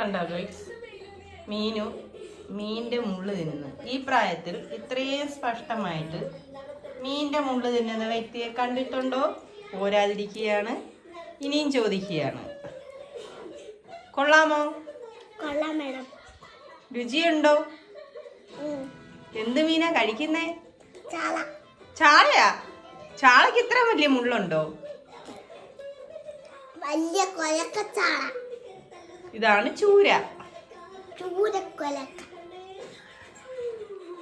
കണ്ടോ ഗൈസ് മീനു മീന്റെ മുള്ളു തിന്നുന്നു. ഈ പ്രായത്തിൽ ഇത്രയും സ്പഷ്ടമായിട്ട് മീന്റെ മുള്ളു തിന്നുന്ന വ്യക്തിയെ കണ്ടിട്ടുണ്ടോ? പോരാതിരിക്കുകയാണ്. ഇനിയും ചോദിക്കുകയാണ്. കൊള്ളാമോ? കൊള്ളാം മേഡം. രുചിയുണ്ടോ. എന്ത് മീനാ കഴിക്കുന്നേ? ചാള. ചാളയാ? ചാളയ്ക്ക് ഇത്ര വലിയ മുള്ളുണ്ടോ? വലിയ കൊലക്കച്ചാള ഇതാണ് ചൂര.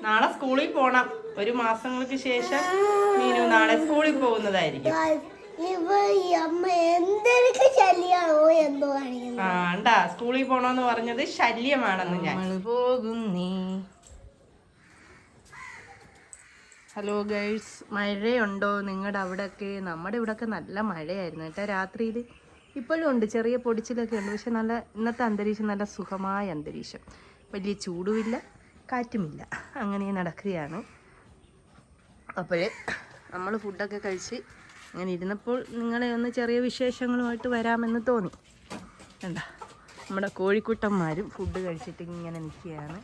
നാളെ സ്കൂളിൽ പോണം. ഒരു മാസങ്ങൾക്ക് ശേഷം മീനു നാളെ സ്കൂളിൽ പോകുന്നതായിരിക്കും. ആണ്ടാ സ്കൂളിൽ പോണോന്ന് പറഞ്ഞത് ശല്യമാണെന്ന് ഞാൻ. പോകുന്നേ ഹലോ ഗൈസ് മഴയുണ്ടോ നിങ്ങളുടെ അവിടെയൊക്കെ നമ്മുടെ ഇവിടെയൊക്കെ നല്ല മഴയായിരുന്നു കേട്ടോ രാത്രിയിൽ ഇപ്പോഴും ഉണ്ട്. ചെറിയ പൊടിച്ചിലൊക്കെ ഉണ്ട്. പക്ഷെ നല്ല ഇന്നത്തെ അന്തരീക്ഷം നല്ല സുഖമായ അന്തരീക്ഷം. വലിയ ചൂടുമില്ല കാറ്റുമില്ല. അങ്ങനെ നടക്കുകയാണ്. അപ്പോൾ നമ്മൾ ഫുഡൊക്കെ കഴിച്ച് അങ്ങനെ ഇരുന്നപ്പോൾ നിങ്ങളെ ഒന്ന് ചെറിയ വിശേഷങ്ങളുമായിട്ട് വരാമെന്ന് തോന്നി. എന്താ നമ്മുടെ കോഴിക്കുട്ടന്മാരും ഫുഡ് കഴിച്ചിട്ട് ഇങ്ങനെ നിൽക്കുകയാണ്.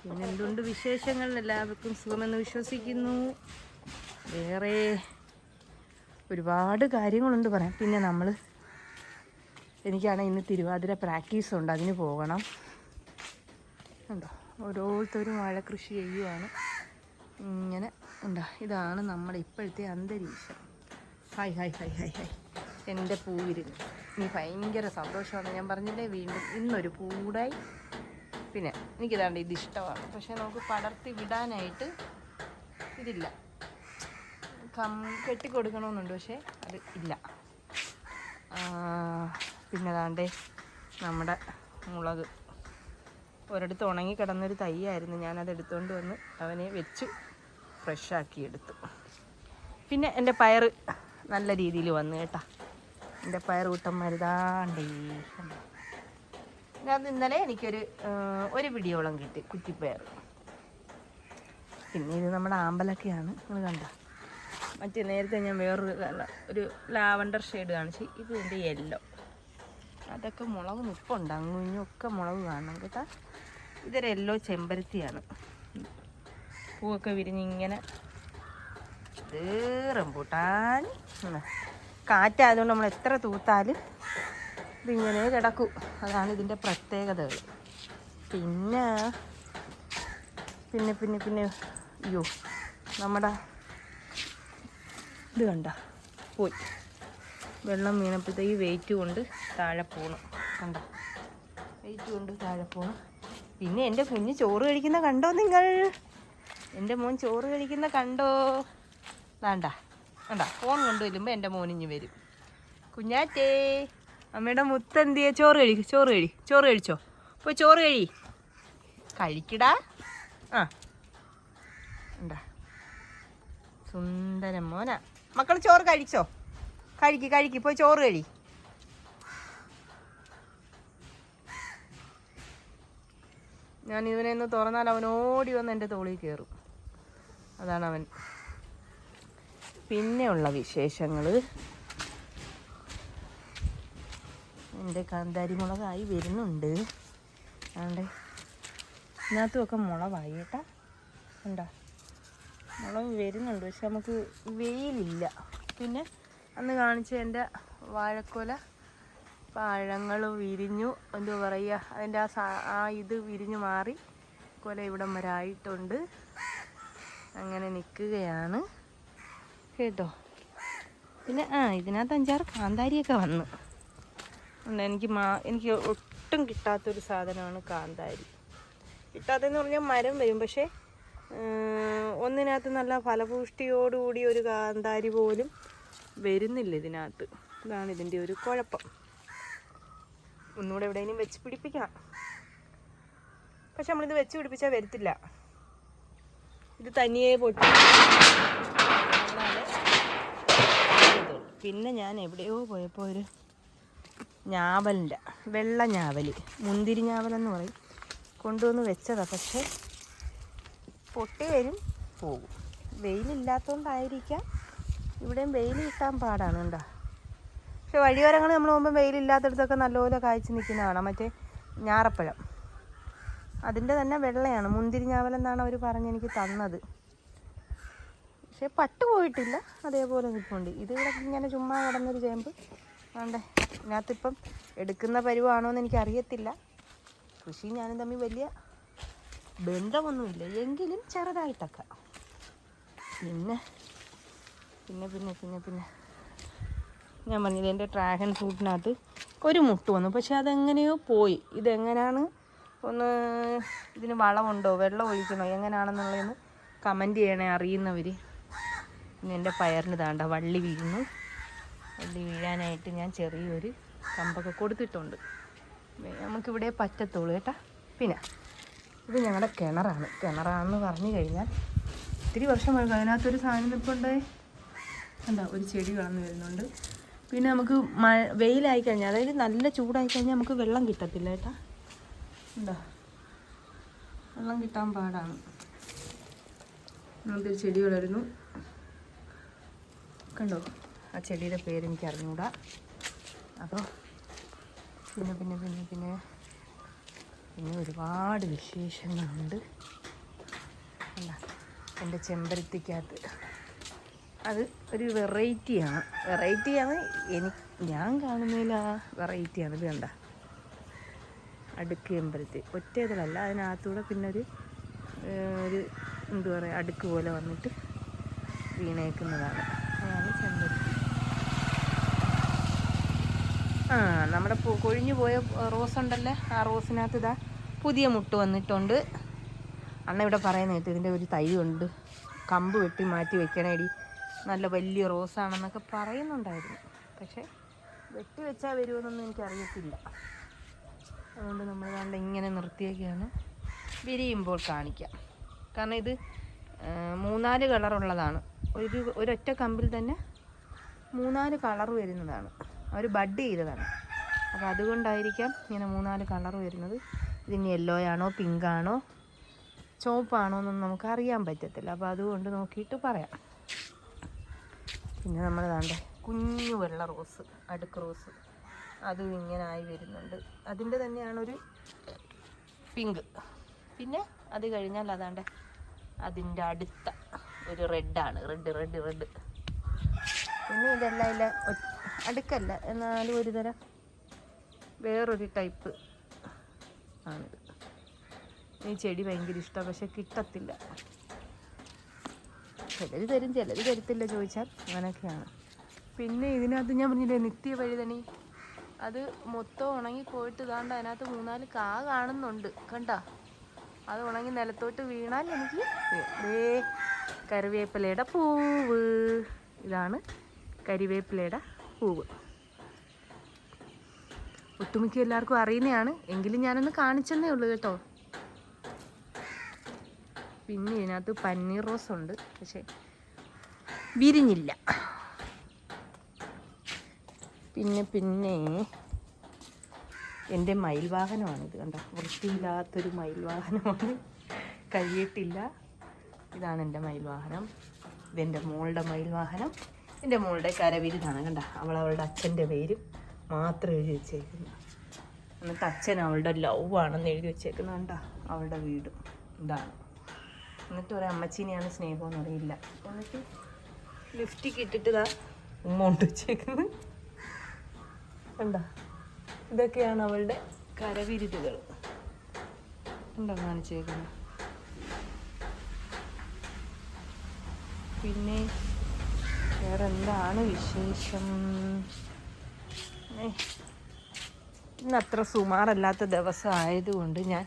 പിന്നെ എന്തുണ്ട് വിശേഷങ്ങൾ? എല്ലാവർക്കും സുഖമെന്ന് വിശ്വസിക്കുന്നു. വേറെ ഒരുപാട് കാര്യങ്ങളുണ്ട് പറയാം പിന്നെ നമ്മൾ എനിക്കാണെങ്കിൽ ഇന്ന് തിരുവാതിര പ്രാക്ടീസ് ഉണ്ട് അതിന് പോകണം. ഉണ്ടോ? ഓരോരുത്തരും വാഴ കൃഷി ചെയ്യുവാണ്. ഇങ്ങനെ ഉണ്ടോ? ഇതാണ് നമ്മുടെ ഇപ്പോഴത്തെ അന്തരീക്ഷം. Hi hi hi hi hi. എന്റെ പൂവിരുന്ന് ഇനി ഭയങ്കര സന്തോഷമാണ്. ഞാൻ പറഞ്ഞില്ലേ വീണ്ടും ഇന്നൊരു പൂടായി പിന്നെ എനിക്കിതാണ്ട് ഇത് ഇഷ്ടമാണ്. പക്ഷേ നമുക്ക് പടർത്തി വിടാനായിട്ട് ഇതില്ല. കം കെട്ടിക്കൊടുക്കണമെന്നുണ്ട് പക്ഷേ അത് ഇല്ല. പിന്നെ നമ്മുടെ മുളക്. ഒരിടത്ത് ഉണങ്ങി കിടന്നൊരു തൈയായിരുന്നു. ഞാനത് എടുത്തുകൊണ്ട് വന്ന് അവനെ വെച്ച് ഫ്രഷാക്കി എടുത്തു. പിന്നെ എന്റെ പയർ നല്ല രീതിയിൽ വന്നു കേട്ടാ. എന്റെ പയർ കൂട്ടം മരുതാണ്ടേ? ഞാൻ ഇന്നലെ എനിക്കൊരു ഒരു പിടിയോളം കിട്ടി കുറ്റിപ്പയർ പിന്നെ ഇത് നമ്മുടെ ആമ്പലൊക്കെയാണ്. നിങ്ങൾ കണ്ട? മറ്റേ നേരത്തെ ഞാൻ വേറൊരു ഒരു ലാവണ്ടർ ഷെയ്ഡ് കാണിച്ച്. ഇത് എന്റെ യെല്ലോ. അതൊക്കെ മുളക് നിപ്പുണ്ട് അങ്ങുഞ്ഞൊക്കെ മുളക് കാണണം കേട്ടാ. ഇതൊരു യെല്ലോ ചെമ്പരത്തിയാണ്. പൂവൊക്കെ വിരിഞ്ഞിങ്ങനെ ഇത് റംബൂട്ടാൻ. കാറ്റായതുകൊണ്ട് നമ്മൾ എത്ര തൂത്താലും ഇതിങ്ങനെ കിടക്കൂ. അതാണ് ഇതിന്റെ പ്രത്യേകതകൾ. പിന്നെ പിന്നെ പിന്നെ പിന്നെ അയ്യോ നമ്മുടെ ഇത് കണ്ട പോയി. വെള്ളം വീണപ്പോഴത്തേക്ക് വെയിറ്റ് കൊണ്ട് താഴെ പോകണം കണ്ടോ? വെയിറ്റ് കൊണ്ട് താഴെ പോകണം പിന്നെ എന്റെ കുഞ്ഞ് ചോറ് കഴിക്കുന്ന കണ്ടോ നിങ്ങൾ? എന്റെ മോൻ ചോറ് കഴിക്കുന്ന കണ്ടോ? വേണ്ട വേണ്ട. ഫോൺ കൊണ്ടുവരുമ്പോൾ എന്റെ മോനിഞ്ഞ് വരും. കുഞ്ഞാറ്റേ അമ്മയുടെ മുത്തെന്തിയെ ചോറ് കഴി ചോറ് കഴി ചോറ് കഴിച്ചോ? പോയി ചോറ് കഴി. കഴിക്കടാ. ആ. ഉണ്ടാ? സുന്ദരം മോന. മക്കൾ ചോറ് കഴിച്ചോ? കഴിക്ക് കഴിക്ക് പോയി ചോറ് കഴി. ഞാൻ ഇവനെ ഒന്ന് തുറന്നാൽ അവൻ ഓടി വന്ന് എന്റെ തോളിൽ കയറും. അതാണ് അവൻ. പിന്നെയുള്ള വിശേഷങ്ങൾ എന്റെ കാന്താരി മുളകായി വരുന്നുണ്ട്. അതുകൊണ്ട് ഇതിനകത്തുമൊക്കെ മുളകായി കേട്ടാ. ഉണ്ടോ മുളക് വരുന്നുണ്ട്. പക്ഷെ നമുക്ക് വെയിലില്ല. പിന്നെ അന്ന് കാണിച്ച എന്റെ വാഴക്കൊല. പഴങ്ങൾ വിരിഞ്ഞു. എന്തോ പറയുക അതിന്റെ ആ ആ ഇത് വിരിഞ്ഞു മാറി കൊല ഇവിടം വരെ ആയിട്ടുണ്ട്. അങ്ങനെ നിൽക്കുകയാണ്. കേട്ടോ? പിന്നെ ആ ഇതിനകത്ത് അഞ്ചാറ് കാന്താരിയൊക്കെ വന്നു. എനിക്ക് മാ എനിക്ക് ഒട്ടും കിട്ടാത്തൊരു സാധനമാണ് കാന്താരി. കിട്ടാത്തതെന്ന് പറഞ്ഞാൽ മരം വരും പക്ഷേ ഒന്നിനകത്ത് നല്ല ഫലപുഷ്ടിയോടുകൂടി ഒരു കാന്താരി പോലും വരുന്നില്ല ഇതിനകത്ത്. ഇതാണ് ഇതിന്റെ ഒരു കുഴപ്പം. ഒന്നുകൂടെ എവിടെയെങ്കിലും വെച്ച് പിടിപ്പിക്കണം പക്ഷെ നമ്മളിത് വെച്ച് പിടിപ്പിച്ചാൽ വരത്തില്ല. ഇത് തനിയെ പൊട്ടി. പിന്നെ ഞാൻ എവിടെയോ പോയപ്പോൾ ഒരു ഞാവലിന്റെ വെള്ള ഞാവൽ മുന്തിരി ഞാവലെന്ന് പറയും. കൊണ്ടുവന്ന് വെച്ചതാണ് പക്ഷേ പൊട്ടി വരും പോകും. വെയിലില്ലാത്തതുകൊണ്ടായിരിക്കാം ഇവിടെയും വെയിൽ കിട്ടാൻ പാടാണ് കേട്ടോ പക്ഷെ വഴിയോരങ്ങൾ നമ്മൾ മുമ്പ് വെയിലില്ലാത്തടത്തൊക്കെ നല്ലപോലെ കായ്ച്ചു നിൽക്കുന്ന കാണാം. മറ്റേ ഞാറപ്പഴം. അതിന്റെ തന്നെ വെള്ളയാണ്. മുന്തിരി ഞാവലെന്നാണ് അവർ പറഞ്ഞ് എനിക്ക് തന്നത്. പക്ഷേ പട്ട് പോയിട്ടില്ല. അതേപോലെ നിൽപ്പുണ്ട്. ഇത് ഇവിടെ ഇങ്ങനെ ചുമ്മാ കിടന്നൊരു ചേമ്പ്. അതുകൊണ്ട് ഇതിനകത്തിപ്പം എടുക്കുന്ന പരുവാണോ എന്ന് എനിക്ക് അറിയത്തില്ല കൃഷി ഞാനും തമ്മിൽ വലിയ ബന്ധമൊന്നുമില്ല. എങ്കിലും ചെറുതായിട്ടൊക്കെ. പിന്നെ പിന്നെ പിന്നെ പിന്നെ പിന്നെ. ഞാൻ പറഞ്ഞില്ല എന്റെ ഡ്രാഗൺ ഫ്രൂട്ടിനകത്ത് ഒരു മുട്ട് വന്നു. പക്ഷെ അതെങ്ങനെയോ പോയി. ഇതെങ്ങനെയാണ് ഒന്ന് ഇതിന് വളമുണ്ടോ? വെള്ളം ഒഴിക്കണോ? എങ്ങനെയാണെന്നുള്ളതെന്ന് കമന്റ് ചെയ്യണേ അറിയുന്നവർ പിന്നെ എന്റെ പയറിന് താണ്ട വള്ളി വീഴുന്നു. വള്ളി വീഴാനായിട്ട് ഞാൻ ചെറിയൊരു കമ്പൊക്കെ കൊടുത്തിട്ടുണ്ട്. നമുക്കിവിടെ പറ്റത്തുള്ളൂ കേട്ടാ. പിന്നെ ഇത് ഞങ്ങളുടെ കിണറാണ്. കിണറാണെന്ന് പറഞ്ഞു കഴിഞ്ഞാൽ ഒത്തിരി വർഷമായി അതിനകത്തൊരു സാധനം നിൽപ്പുണ്ടേ എന്താ ഒരു ചെടി വളർന്നു വരുന്നുണ്ട്. പിന്നെ നമുക്ക് മഴ വെയിലായി കഴിഞ്ഞാൽ അതായത് നല്ല ചൂടായി കഴിഞ്ഞാൽ നമുക്ക് വെള്ളം കിട്ടത്തില്ല ഏട്ടാ എന്താ വെള്ളം കിട്ടാൻ പാടാണ്. അങ്ങനത്തെ ഒരു ചെടി വളരുന്നു. കണ്ടോ ആ ചെടിയുടെ പേര് എനിക്ക് അറിഞ്ഞൂടാ. അപ്പോൾ പിന്നെ പിന്നെ പിന്നെ പിന്നെ പിന്നെ ഒരുപാട് വിശേഷങ്ങളുണ്ട്. എന്താ എന്റെ ചെമ്പരത്തിക്കകത്ത്. അത് ഒരു വെറൈറ്റിയാണ്. വെറൈറ്റിയാണ് എനിക്ക് ഞാൻ കാണുന്നതിൽ ആ വെറൈറ്റിയാണ്. ഇത് കണ്ട. അടുക്ക് ചെമ്പരത്തി. ഒറ്റേതലല്ല അതിനകത്തൂടെ പിന്നെ ഒരു ഒരു എന്താ പറയുക അടുക്ക് പോലെ വന്നിട്ട് വീണേക്കുന്നതാണ്. അതാണ് ചെമ്പരത്തി. ആ നമ്മുടെ കൊഴിഞ്ഞു പോയ റോസ് ഉണ്ടല്ലേ? ആ റോസിനകത്ത് ഇതാ പുതിയ മുട്ട് വന്നിട്ടുണ്ട്. അണ്ണ ഇവിടെ പറയുന്ന ഇതിന്റെ ഒരു തൈ ഉണ്ട്. കമ്പ് വെട്ടി മാറ്റി വെക്കണേടി. നല്ല വലിയ റോസാണെന്നൊക്കെ പറയുന്നുണ്ടായിരുന്നു. പക്ഷേ വെട്ടി വെച്ചാൽ വരുമെന്നൊന്നും എനിക്കറിയത്തില്ല. അതുകൊണ്ട് നമ്മൾ കണ്ട ഇങ്ങനെ നിർത്തിയൊക്കെയാണ് വിരിയുമ്പോൾ കാണിക്കാം. കാരണം ഇത് മൂന്നാൽ കളറുള്ളതാണ്. ഒരു ഒരൊറ്റ കമ്പിൽ തന്നെ മൂന്നാൽ കളർ വരുന്നതാണ്. അവർ ബഡ് ചെയ്തതാണ്. അപ്പോൾ അതുകൊണ്ടായിരിക്കാം ഇങ്ങനെ മൂന്നാൽ കളർ വരുന്നത്. ഇതിന് യെല്ലോ ആണോ പിങ്ക് ആണോ ചുവപ്പാണോ എന്നൊന്നും നമുക്ക് അറിയാൻ പറ്റത്തില്ല. അപ്പോൾ അതുകൊണ്ട് നോക്കിയിട്ട് പറയാം. പിന്നെ നമ്മൾ വേണ്ട കുഞ്ഞു വെള്ള റോസ് അടുക്ക് റോസ്. അതും ഇങ്ങനെ ആയി വരുന്നുണ്ട്. അതിന്റെ തന്നെയാണൊരു പിങ്ക്. പിന്നെ അത് കഴിഞ്ഞാൽ അതാണ്ട് അതിന്റെ അടുത്ത ഒരു റെഡാണ് റെഡ് റെഡ് റെഡ് പിന്നെ ഇതെല്ലാം ഇല്ല അടുക്കല്ല. എന്നാലും ഒരു തരം വേറൊരു ടൈപ്പ് ആണിത്. ഈ ചെടി ഭയങ്കര ഇഷ്ടമാണ് പക്ഷെ കിട്ടത്തില്ല. ചിലർ തരും ചിലർ തരത്തില്ല ചോദിച്ചാൽ അങ്ങനെയൊക്കെയാണ്. പിന്നെ ഇതിനകത്ത് ഞാൻ പറഞ്ഞില്ലേ നിത്യ വഴുതണി അത് മൊത്തം ഉണങ്ങി പോയിട്ട് ഇതാണ്ട് അതിനകത്ത് മൂന്നാൽ കാ കാണുന്നുണ്ട് കണ്ട? അത് ഉണങ്ങി നിലത്തോട്ട് വീണാൽ എനിക്ക്. ദേ കറിവേപ്പിലയുടെ പൂവ്. ഇതാണ് കരിവേപ്പിലയുടെ പൂവ്. ഒട്ടുമിക്ക എല്ലാവർക്കും അറിയുന്നതാണ്. എങ്കിലും ഞാനൊന്ന് കാണിച്ചെന്നേ ഉള്ളൂ കേട്ടോ. പിന്നെ ഇതിനകത്ത് പന്നീർ റോസ് ഉണ്ട്. പക്ഷെ വിരിഞ്ഞില്ല. പിന്നെ പിന്നെ എന്റെ മയിൽ വാഹനമാണിത് കണ്ട? വൃത്തിയില്ലാത്തൊരു മയിൽ വാഹനമാണ് കഴിയിട്ടില്ല ഇതാണ് എന്റെ മയിൽ വാഹനം ഇതെന്റെ മോളുടെ മയിൽ വാഹനം എന്റെ മോളുടെ കരവിരുതാണ് കണ്ട? അവൾ അവളുടെ അച്ഛന്റെ പേരും മാത്രം എഴുതി വെച്ചേക്കുന്നു. എന്നിട്ട് അച്ഛൻ അവളുടെ ലവ് ആണെന്ന് എഴുതി വെച്ചേക്കുന്നത് കണ്ട? അവളുടെ വീടും ഇതാണ്. എന്നിട്ട് ഒരു അമ്മച്ചീനെയാണ് സ്നേഹമെന്ന് അറിയില്ല എന്നിട്ട് ലിഫ്റ്റിക്ക് ഇട്ടിട്ട് ഇതാ ഉമ്മ കൊണ്ട് വെച്ചേക്കുന്നത് കണ്ട? ഇതൊക്കെയാണ് അവളുടെ കരവിരുതുകൾ. ഉണ്ടോ കാണിച്ചേക്കുന്നത് പിന്നെ വേറെ എന്താണ് വിശേഷം? ഇന്ന് അത്ര സുമാറല്ലാത്ത ദിവസം ആയതുകൊണ്ട് ഞാൻ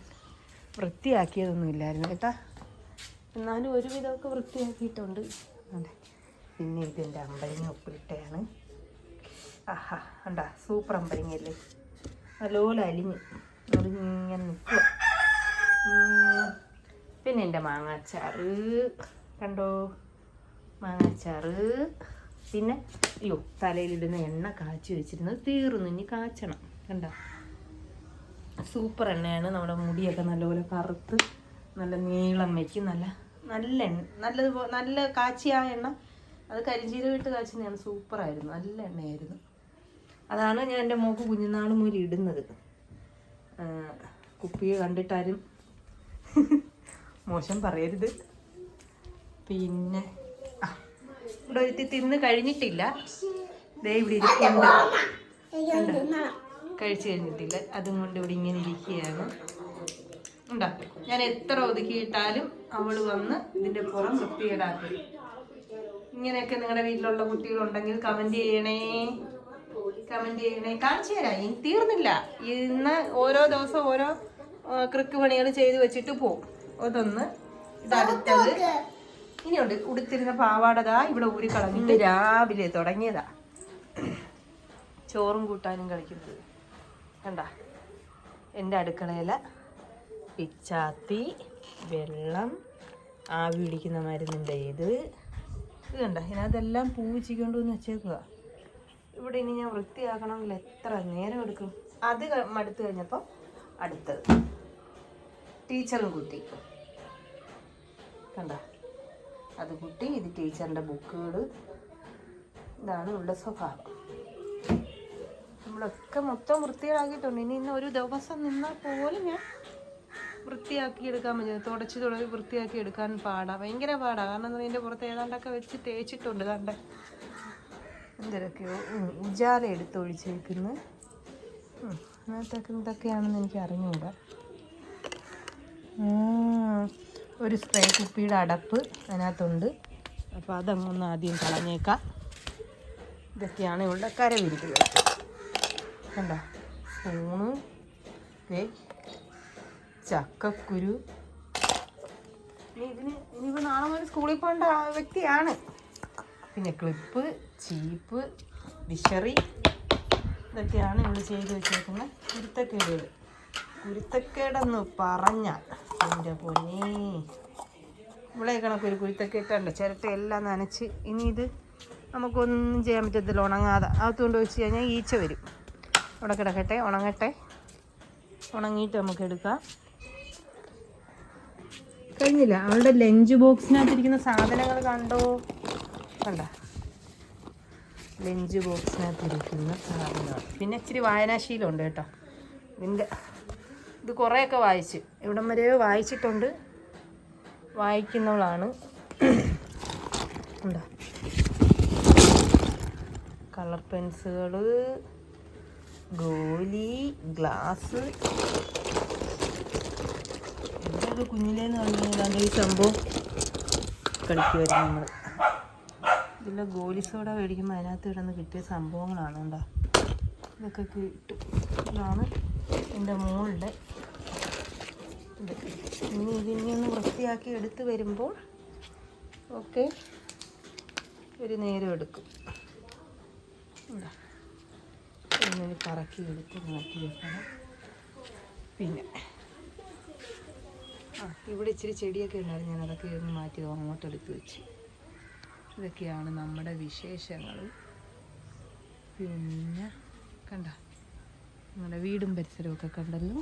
വൃത്തിയാക്കിയതൊന്നും ഇല്ലായിരുന്നു കേട്ടാ. എന്നാലും ഒരുവിധമൊക്കെ വൃത്തിയാക്കിയിട്ടുണ്ട്. അതെ. പിന്നെ ഇതിന്റെ അമ്പരിങ്ങ ഉപ്പിലിട്ടയാണ്. ആഹാ ഉണ്ടാ സൂപ്പർ അമ്പലിങ്ങല്ലേ നല്ലപോലെ അലിഞ്ഞ് അതിങ്ങനെ നിൽക്കുക പിന്നെ എന്റെ മാങ്ങാച്ചാറ്. കണ്ടോ? മാങ്ങാച്ചാറ്. പിന്നെ അയ്യോ തലയിലിടുന്ന എണ്ണ കാച്ചി വെച്ചിരുന്നത് തീർന്നു. ഇനി കാച്ചണം. കണ്ടോ? സൂപ്പർ എണ്ണയാണ്. നമ്മുടെ മുടിയൊക്കെ നല്ലപോലെ കറുത്ത് നല്ല നീളം വയ്ക്കും. നല്ല നല്ല എണ്ണ നല്ലത് നല്ല കാച്ചിയ ആ എണ്ണ. അത് കരിഞ്ചീരകം ഇട്ട് കാച്ചുന്നതാണ്. സൂപ്പറായിരുന്നു. നല്ല എണ്ണയായിരുന്നു. അതാണ് ഞാൻ എന്റെ മോക്ക് കുഞ്ഞുനാൾ മുരി ഇടുന്നത്. കുപ്പിയെ കണ്ടിട്ടാരും മോശം പറയരുത്. പിന്നെ ഇവിടെ ഒരുത്തി തിന്ന് കഴിഞ്ഞിട്ടില്ല. ദേ ഇവിടെ ഇരിക്കുന്നുണ്ട്. കഴിച്ചു കഴിഞ്ഞിട്ടില്ല. അതും കൊണ്ട് ഇവിടെ ഇങ്ങനെ ഇരിക്കുകയാണ്. ഉണ്ടോ ഞാൻ എത്ര ഒതുക്കിയിട്ടാലും അവൾ വന്ന് ഇതിന്റെ പുറം വൃത്തികേടാക്കും. ഇങ്ങനെയൊക്കെ നിങ്ങളുടെ വീട്ടിലുള്ള കുട്ടികളുണ്ടെങ്കിൽ കമന്റ് ചെയ്യണേ. കമന്റ് ചെയ്യണേ. കാണിച്ചു തരാം. ഇനി തീർന്നില്ല. ഇന്ന് ഓരോ ദിവസം ഓരോ ക്രിക്ക് പണികൾ ചെയ്ത് വെച്ചിട്ട് പോവും. അതൊന്ന് ഇതടുത്തത് ഇനിയുണ്ട്. ഉടുത്തിരുന്ന പാവാടതാ ഇവിടെ ഊരി കളഞ്ഞിട്ട് രാവിലെ തുടങ്ങിയതാ. ചോറും കൂട്ടാനും കളിക്കുന്നത്. കണ്ട? എന്റെ അടുക്കളയില പിച്ചാത്തി വെള്ളം ആവി പിടിക്കുന്ന മരുന്നിന്റെ ഇത്. ഇത് കണ്ട? ഇതിനകത്തെല്ലാം പൂ വെച്ചിക്കൊണ്ട് വന്ന് വെച്ചേക്കുക. ഇവിടെ ഇനി ഞാൻ വൃത്തിയാക്കണമെങ്കിൽ എത്ര നേരം എടുക്കും? അത് മടുത്തു കഴിഞ്ഞപ്പോൾ അടുത്തത്. ടീച്ചറും കുത്തി കണ്ട? അത് കുട്ടി ഇത് ടീച്ചറിന്റെ ബുക്കുകൾ ഇതാണ് ഇവിടെ സ്വഭാവം. നമ്മളൊക്കെ മൊത്തം വൃത്തികളാക്കിയിട്ടുണ്ട് ഇനി ഇന്ന് ഒരു ദിവസം നിന്നാൽ പോലും ഞാൻ വൃത്തിയാക്കി എടുക്കാൻ പറ്റും തുടച്ച് തുടങ്ങി വൃത്തിയാക്കി എടുക്കാൻ പാടാ. ഭയങ്കര പാടാ. കാരണം എന്താ ഇതിന്റെ പുറത്ത് ഏതാണ്ടൊക്കെ വെച്ച് തേച്ചിട്ടുണ്ട് കണ്ട. എന്തൊക്കെയോ ഉജാല എടുത്ത് ഒഴിച്ചേക്കുന്നു. ഉം, അതിനകത്തൊക്കെ എന്തൊക്കെയാണെന്ന് എനിക്ക് അറിഞ്ഞുകൂടാ ഒരു സ്പ്രേ കുപ്പിയുടെ അടപ്പ് അതിനകത്തുണ്ട്. അപ്പോൾ അതങ്ങൊന്ന് ആദ്യം കളഞ്ഞേക്കാം. ഇതൊക്കെയാണ് ഇവിടെ കരവിരിക്കുന്നത് കണ്ട? സ്പൂണ്. ചക്കക്കുരു. ഇനി ഇതിന് ഇനിയിപ്പോൾ നാളെ മുതൽ സ്കൂളിൽ പോകേണ്ട വ്യക്തിയാണ്. പിന്നെ ക്ലിപ്പ് ചീപ്പ് വിഷറി ഇതൊക്കെയാണ് ഇവിടെ ചെയ്ത് വെച്ചേക്കുന്ന. കുരുത്തക്കേടുകൾ കുരുത്തക്കേടെന്ന് പറഞ്ഞാൽ എന്റെ പൊന്നേ. ഇവിടെ കണക്കൊരു കുരുത്തക്കേട്ടുണ്ട്. ചിരട്ട എല്ലാം നനച്ച് ഇനി ഇത് നമുക്കൊന്നും ചെയ്യാൻ പറ്റത്തില്ല. ഉണങ്ങാതെ. അകത്തുകൊണ്ട് വെച്ച് കഴിഞ്ഞാൽ ഈച്ച വരും. അവിടെ കിടക്കട്ടെ. ഉണങ്ങട്ടെ. ഉണങ്ങിയിട്ട് നമുക്ക് എടുക്കാം. കഴിഞ്ഞില്ല. അവളുടെ ലഞ്ച് ബോക്സിനകത്തിരിക്കുന്ന സാധനങ്ങൾ കണ്ടോ? കണ്ട. ലഞ്ച് ബോക്സിനകത്തിരിക്കുന്ന സാധനങ്ങൾ. പിന്നെ ഇച്ചിരി വായനാശീലമുണ്ട് കേട്ടോ. ഇതിന്റെ ഇത് കുറേയൊക്കെ വായിച്ച്. ഇവിടം വരെ വായിച്ചിട്ടുണ്ട്. വായിക്കുന്നവളാണ്. ഉണ്ടോ കളർ പെൻസുകൾ ഗോലി ഗ്ലാസ് ഇതൊക്കെ കുഞ്ഞിലേന്ന് പറഞ്ഞാൽ ഈ സംഭവം കളിക്കുമായിരുന്നു നമ്മൾ ഇതിലെ ഗോലി സോഡ മേടിക്കുമ്പോൾ അതിനകത്ത് കിടന്ന് കിട്ടിയ സംഭവങ്ങളാണ് കേട്ടോ ഇതൊക്കെ കിട്ടും. ഇതാണ് എന്റെ മോളുടെ ഇനി ഇതിനെ ഒന്ന് വൃത്തിയാക്കി എടുത്ത് വരുമ്പോൾ ഓക്കെ ഒരു നേരം എടുക്കും. പറക്കി എടുത്ത് മാറ്റി വെക്കണം. പിന്നെ ഇവിടെ ഇച്ചിരി ചെടിയൊക്കെ ഉണ്ടായിരുന്നു. ഞാൻ അതൊക്കെ ഒന്ന് മാറ്റി അങ്ങോട്ട് എടുത്ത് വെച്ച്. ഇതൊക്കെയാണ് നമ്മുടെ വിശേഷങ്ങൾ. പിന്നെ കണ്ട? നമ്മുടെ വീടും പരിസരമൊക്കെ കണ്ടല്ലോ?